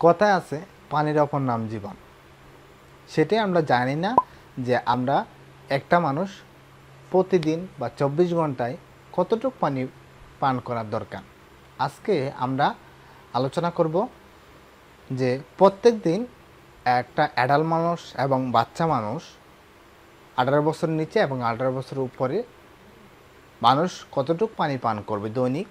কথায় আছে, পানির অপর নাম জীবন। সেটাই আমরা জানি না যে আমরা একটা মানুষ প্রতিদিন বা চব্বিশ ঘন্টায় কতটুক পানি পান করার দরকার। আজকে আমরা আলোচনা করব যে প্রত্যেক দিন একটা অ্যাডাল মানুষ এবং বাচ্চা মানুষ আঠারো বছর নিচে এবং আঠারো বছর উপরে মানুষ কতটুকু পানি পান করবে দৈনিক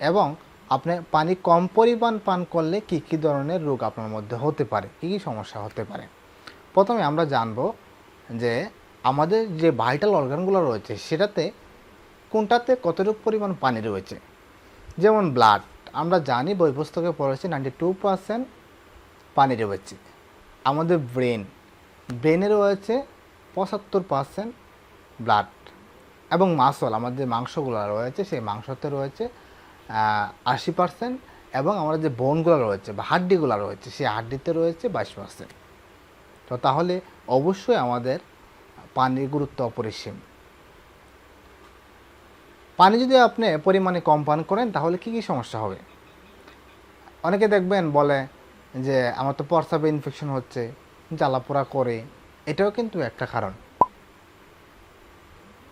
এবং আপনি পানি কম পরিমাণ পান করলে কী কী ধরনের রোগ আপনার মধ্যে হতে পারে? কী কী সমস্যা হতে পারে? প্রথমে আমরা জানব যে আমাদের যে ভাইটাল অর্গানগুলো রয়েছে, সেটাতে কোনটাতে কতটুকু পরিমাণ পানি রয়েছে? যেমন ব্লাড আমরা জানি বই পুস্তকে পড়েছি নাইনটি টু পার্সেন্ট পানি রয়েছে। আমাদের ব্রেন ব্রেনে রয়েছে পঁচাত্তর পার্সেন্ট ব্লাড এবং মাসল আমাদের যে মাংসগুলো রয়েছে, সেই মাংসতে রয়েছে আশি পার্সেন্ট এবং আমাদের যে বোনগুলো রয়েছে বা হাড্ডিগুলো রয়েছে, সেই হাড্ডিতে রয়েছে বাইশ পার্সেন্ট তো তাহলে অবশ্যই আমাদের পানির গুরুত্ব অপরিসীম। পানি যদি আপনি পরিমাণে কম পান করেন, তাহলে কি কি সমস্যা হবে? অনেকে দেখবেন বলে যে, আমার তো প্রস্রাবে ইনফেকশন হচ্ছে, জ্বালাপোড়া করে। এটাও কিন্তু একটা কারণ।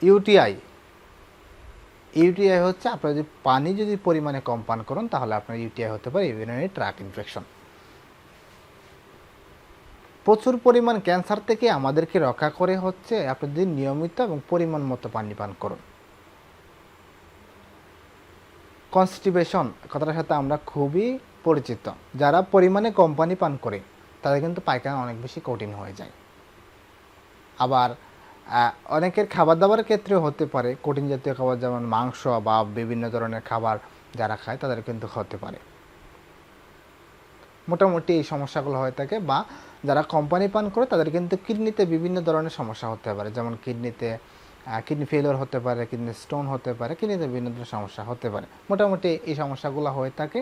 ইউটিআই ইউটিআই হচ্ছে, আপনার যদি পানি যদি পরিমাণে কম পান করেন, তাহলে আপনার ইউটিআই হতে পারে ইউরিনারি ট্রাক ইনফেকশন। প্রচুর পরিমাণ ক্যান্সার থেকে আমাদেরকে রক্ষা করে হচ্ছে আপনি যদি নিয়মিত এবং পরিমাণ মতো পানি পান করুন। কনস্টিপেশন, কথাটার সাথে আমরা খুবই পরিচিত। যারা পরিমাণে কম পানি করে, তাদের কিন্তু পায়খানা অনেক বেশি কঠিন হয়ে যায়। আবার অনেকের খাবার দাবারের ক্ষেত্রেও হতে পারে। কঠিন জাতীয় খাবার যেমন মাংস বা বিভিন্ন ধরনের খাবার যারা খায়, তাদের কিন্তু হতে পারে। মোটামুটি এই সমস্যাগুলো হয়ে থাকে বা যারা কোম্পানি পান করে, তাদের কিন্তু কিডনিতে বিভিন্ন ধরনের সমস্যা হতে পারে। যেমন কিডনিতে কিডনি ফেলিওর হতে পারে, কিডনি স্টোন হতে পারে, কিডনিতে বিভিন্ন ধরনের সমস্যা হতে পারে। মোটামুটি এই সমস্যাগুলো হয়ে থাকে।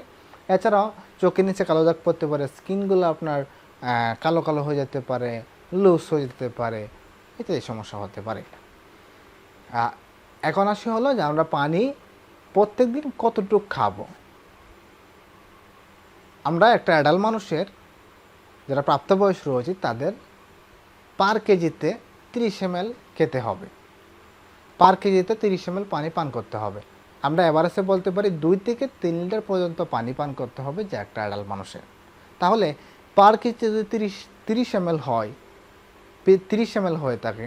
এছাড়াও চোখের নিচে কালো দাগ পড়তে পারে স্কিনগুলো আপনার কালো কালো হয়ে যেতে পারে লুজ হয়ে যেতে পারে ইত্যাদি সমস্যা হতে পারে। এখন আসি হলো যে আমরা পানি প্রত্যেক দিন কতটুকু খাব। আমরা একটা অ্যাডাল মানুষের যারা প্রাপ্তবয়স রয়েছে তাদের পার কেজিতে তিরিশ এম খেতে হবে। পার কেজিতে তিরিশ এম পানি পান করতে হবে। আমরা এভারেজে বলতে পারি দুই থেকে তিন লিটার পর্যন্ত পানি পান করতে হবে যে একটা অ্যাডাল মানুষের। তাহলে পার কেজিতে যদি তিরিশ তিরিশ এম হয় তিরিশ এম হয়ে থাকে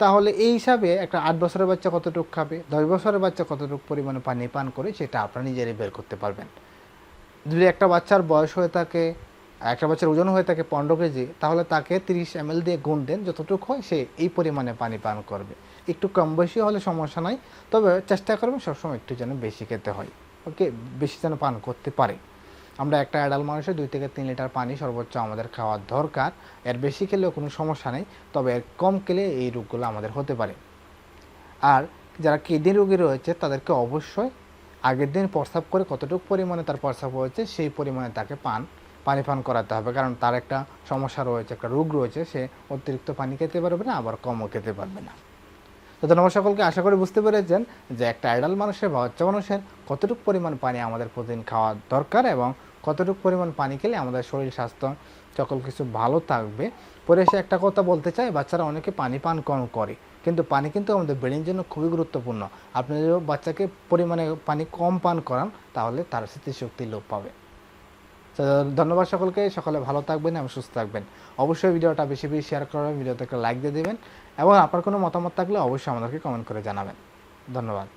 তাহলে এই হিসাবে একটা আট বছরের বাচ্চা কতটুকু খাবে? দশ বছরের বাচ্চা কতটুকু পরিমাণে পানি পান করে সেটা আপনারা নিজেরাই বের করতে পারবেন। যদি একটা বাচ্চার বয়স হয়ে থাকে, একটা বাচ্চার ওজন হয়ে থাকে পনেরো কেজি, তাহলে তাকে তিরিশ এম দিয়ে গুণ দেন, যতটুকু হয় সে এই পরিমাণে পানি পান করবে। একটু কম বেশি হলে সমস্যা নাই, তবে চেষ্টা করবেন সবসময় একটু যেন বেশি খেতে হয়। ওকে, বেশি যেন পান করতে পারে। আমরা একটা অ্যাডাল মানুষের দুই থেকে তিন লিটার পানি সর্বোচ্চ আমাদের খাওয়ার দরকার। এর বেশি খেলেও কোনো সমস্যা নেই, তবে এর কম খেলে এই রোগগুলো আমাদের হতে পারে। আর যারা কিডনি রোগী রয়েছে, তাদেরকে অবশ্যই আগের দিন প্রস্রাব করে কতটুকু পরিমাণে তার প্রস্রাব হয়েছে, সেই পরিমাণে তাকে পান, পানি পান করাতে হবে। কারণ তার একটা সমস্যা রয়েছে, একটা রোগ রয়েছে, সে অতিরিক্ত পানি খেতে পারবে না, আবার কমও খেতে পারবে না। তো ধন্যবাদ সকলকে, আশা করি বুঝতে পেরেছেন যে একটা অ্যাডাল্ট মানুষের বা বাচ্চা মানুষের কতটুকু পরিমাণ পানি আমাদের প্রতিদিন খাওয়া দরকার এবং কতটুকু পরিমাণ পানি খেলে আমাদের শরীর স্বাস্থ্য সকল কিছু ভালো থাকবে? পরে এসে একটা কথা বলতে চাই, বাচ্চারা অনেকে পানি পান কম করে। কিন্তু পানি কিন্তু আমাদের ব্রেনের জন্য খুবই গুরুত্বপূর্ণ। আপনি যদি বাচ্চাকে পরিমাণে পানি কম পান করান, তাহলে তার স্মৃতিশক্তি লোপ পাবে। ধন্যবাদ সকলকে, সকলে ভালো থাকবেন এবং সুস্থ থাকবেন। অবশ্যই ভিডিওটা বেশি বেশি শেয়ার করবেন ভিডিওতে একটা লাইক দিয়ে দেবেন এবং আপনার কোনো মতামত থাকলে অবশ্যই আমাদেরকে কমেন্ট করে জানাবেন। ধন্যবাদ।